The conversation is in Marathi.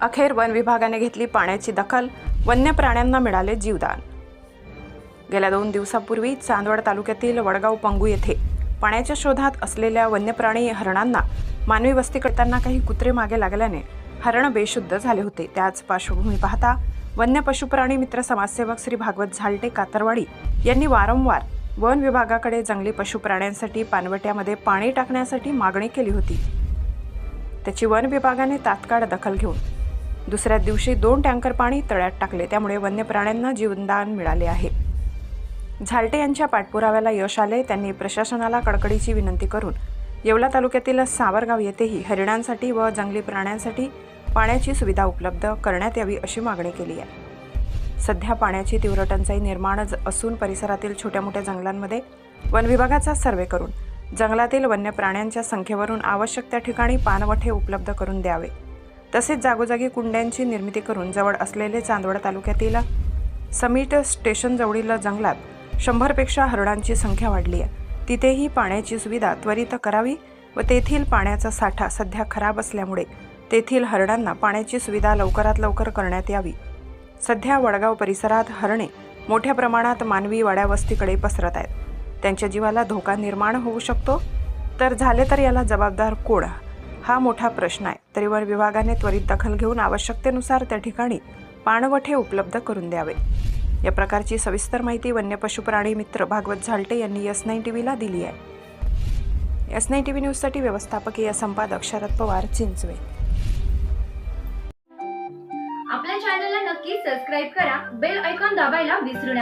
अखेर वन विभागाने घेतली पाण्याची दखल वन्य प्राण्यांना मिळाले जीवदान. गेल्या दोन दिवसापूर्वी चांदवड तालुक्यातील वडगाव पंगू येथे पाण्याच्या शोधात असलेल्या वन्यप्राणी हरणांना मानवी वस्ती करताना काही कुत्रे मागे लागल्याने हरण बेशुद्ध झाले होते. त्याच पार्श्वभूमी पाहता वन्य पशुप्राणी मित्र समाजसेवक श्री भागवत झालटे कातरवाडी यांनी वारंवार वन विभागाकडे जंगली पशुप्राण्यांसाठी पानवट्यामध्ये पाणी टाकण्यासाठी मागणी केली होती. त्याची वन विभागाने तात्काळ दखल घेऊन दुसऱ्या दिवशी दोन टँकर पाणी तळ्यात टाकले. त्यामुळे वन्य प्राण्यांना जीवनदान मिळाले आहे. झालटे यांच्या पाठपुराव्याला यश आले त्यांनी प्रशासनाला कडकडीची विनंती करून येवला तालुक्यातील सावरगाव येथेही हरिणांसाठी व जंगली प्राण्यांसाठी पाण्याची सुविधा उपलब्ध करण्यात यावी अशी मागणी केली आहे. सध्या पाण्याची तीव्र टंचाई निर्माण असून परिसरातील छोट्या मोठ्या जंगलांमध्ये वन विभागाचा सर्वे करून जंगलातील वन्य प्राण्यांच्या संख्येवरून आवश्यक त्या ठिकाणी पानवठे उपलब्ध करून द्यावे. तसेच जागोजागी कुंड्यांची निर्मिती करून जवळ असलेले चांदवड तालुक्यातील समिट स्टेशनजवळील जंगलात शंभरपेक्षा हरणांची संख्या वाढली आहे. तिथेही पाण्याची सुविधा त्वरित करावी व तेथील पाण्याचा साठा सध्या खराब असल्यामुळे तेथील हरणांना पाण्याची सुविधा लवकरात लवकर करण्यात यावी. सध्या वडगाव परिसरात हरणे मोठ्या प्रमाणात मानवी वाड्यावस्तीकडे पसरत आहेत. त्यांच्या जीवाला धोका निर्माण होऊ शकतो. तर झाले तर याला जबाबदार कोण? हा मोठा प्रश्न आहे. तरी वन विभागाने त्वरित दखल घेऊन आवश्यकतेनुसार त्या ठिकाणी पाणवठे उपलब्ध करून द्यावे. या प्रकारची सविस्तर माहिती वन्य पशुप्राणी मित्र भागवत झालटे यांनी एस नाईन टी व्हीला दिली आहे. एस नाईन टी व्ही न्यूजसाठी व्यवस्थापकीय संपादक शरद पवार चिंचवे. आपल्या चॅनलला नक्की सबस्क्राईब करा. बेल ऐकॉन दाबायला विसरू नका.